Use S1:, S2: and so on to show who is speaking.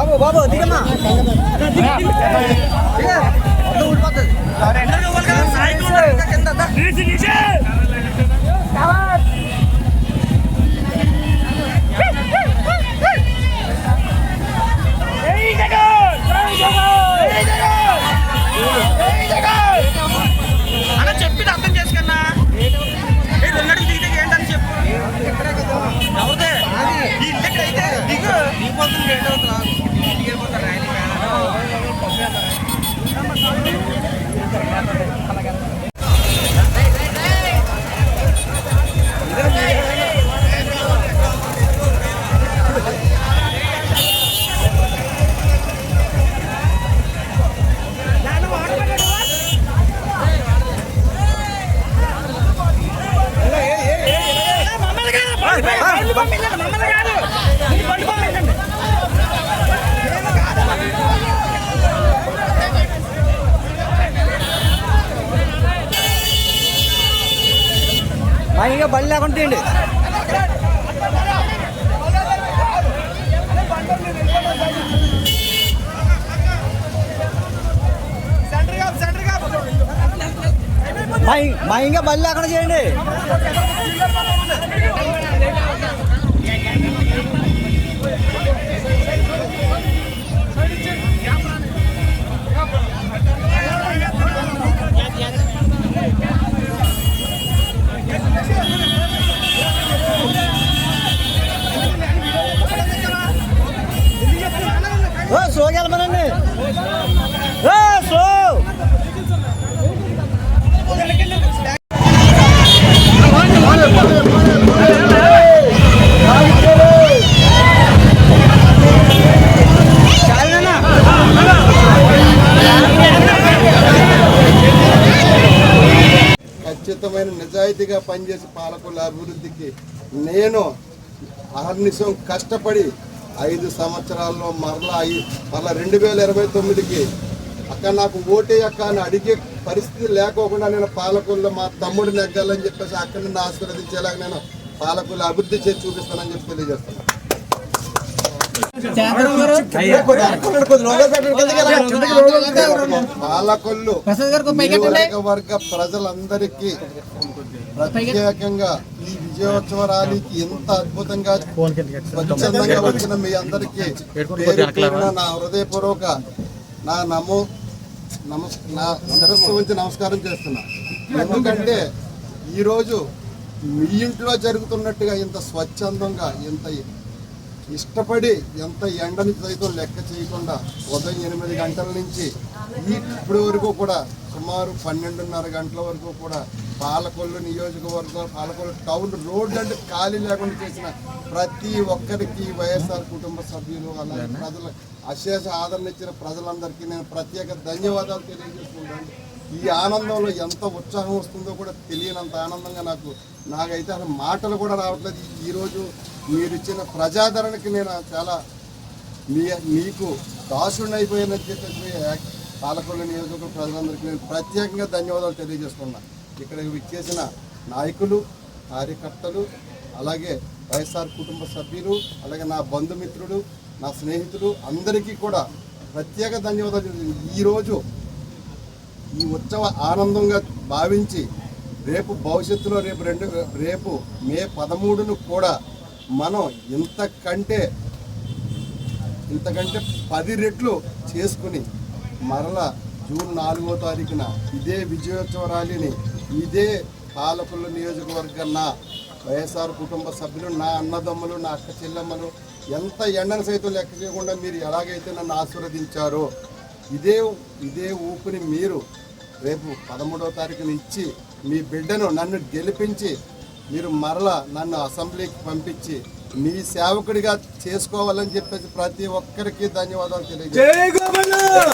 S1: బాబు బాబు దిగమ్మా. ఊడిపోతుంది
S2: అన్న
S1: ఇంకా బళ్ళు లేకుండా తీయండి. మా బల్లి మా ఇంకా బళ్ళు లేకుండా చేయండి
S3: ఖచ్చితమైన నిజాయితీగా పనిచేసి పాలకుల అభివృద్ధికి నేను అహర్నిశం కష్టపడి ఐదు సంవత్సరాల్లో మరలా ఐ- మరలా రెండు వేల ఇరవై తొమ్మిదికి అక్క నాకు ఓటే అక్క అని అడిగే పరిస్థితి లేకోకుండా నేను పాలకుల్లో మా తమ్ముడు నెగ్గాలని చెప్పేసి అక్కడి నుండి ఆశీర్వదించేలాగా నేను పాలకుల అభివృద్ధి చేసి చూపిస్తానని చెప్పి తెలియజేస్తున్నాను. పాలకొల్లు నియోజకవర్గ ప్రజలందరికీ ప్రత్యేకంగా ఈ విజయోత్సవ ర్యాలీకి ఎంత అద్భుతంగా స్వచ్ఛందంగా వచ్చిన మీ అందరికీ నా హృదయపూర్వక నా నమో నమస్ నా శిరస్సు ఉంచి నమస్కారం చేస్తున్నా. ఎందుకంటే ఈరోజు మీ ఇంట్లో జరుగుతున్నట్టుగా ఇంత స్వచ్ఛందంగా ఇంత ఇష్టపడి ఎంత ఎండని సైతం లెక్క చేయకుండా ఉదయం ఎనిమిది గంటల నుంచి ఇప్పటి వరకు కూడా సుమారు పన్నెండున్నర గంటల వరకు కూడా పాలకొల్లు నియోజకవర్గం పాలకొల్లు టౌన్ రోడ్ అంటే ఖాళీ లేకుండా చేసిన ప్రతి ఒక్కరికి వైఎస్ఆర్ కుటుంబ సభ్యులు అలాగే ప్రజల అశేష ఆదరణ ఇచ్చిన ప్రజలందరికీ నేను ప్రత్యేక ధన్యవాదాలు తెలియజేసుకుంటాను. ఈ ఆనందంలో ఎంత ఉత్సాహం వస్తుందో కూడా తెలియనంత ఆనందంగా నాకు నాకైతే అసలు మాటలు కూడా రావట్లేదు. ఈరోజు మీరు ఇచ్చిన ప్రజాదరణకి నేను చాలా మీ మీకు దాసుడిని అయిపోయానని చెప్పేసి పాలకొల్లు నియోజకవర్గ ప్రజలందరికీ నేను ప్రత్యేకంగా ధన్యవాదాలు తెలియజేసుకున్నా. ఇక్కడ విచ్చేసిన నాయకులు కార్యకర్తలు అలాగే వైఎస్ఆర్ కుటుంబ సభ్యులు అలాగే నా బంధుమిత్రులు నా స్నేహితులు అందరికీ కూడా ప్రత్యేక ధన్యవాదాలు ఈరోజు ఈ ఉత్సవ ఆనందంగా భావించి రేపు భవిష్యత్తులో రేపు రెండు రేపు మే పదమూడును కూడా మనం ఇంతకంటే ఇంతకంటే పది రెట్లు చేసుకుని మరలా జూన్ నాలుగో తారీఖున ఇదే విజయోత్సవ ర్యాలీని ఇదే పాలకుల నియోజకవర్గం నా వైఎస్ఆర్ కుటుంబ సభ్యులు నా అన్నదమ్ములు నా అక్క చెల్లెమ్మలు ఎంత ఎండను సైతం లెక్క చేయకుండా మీరు ఎలాగైతే నన్ను ఆశీర్వదించారో ఇదే ఇదే ఊపిని మీరు రేపు పదమూడవ తారీఖున ఇచ్చి మీ బిడ్డను నన్ను గెలిపించి మీరు మరలా నన్ను అసెంబ్లీకి పంపించి మీ సేవకుడిగా చేసుకోవాలని చెప్పేసి ప్రతి ఒక్కరికి ధన్యవాదాలు తెలియజేస్తాను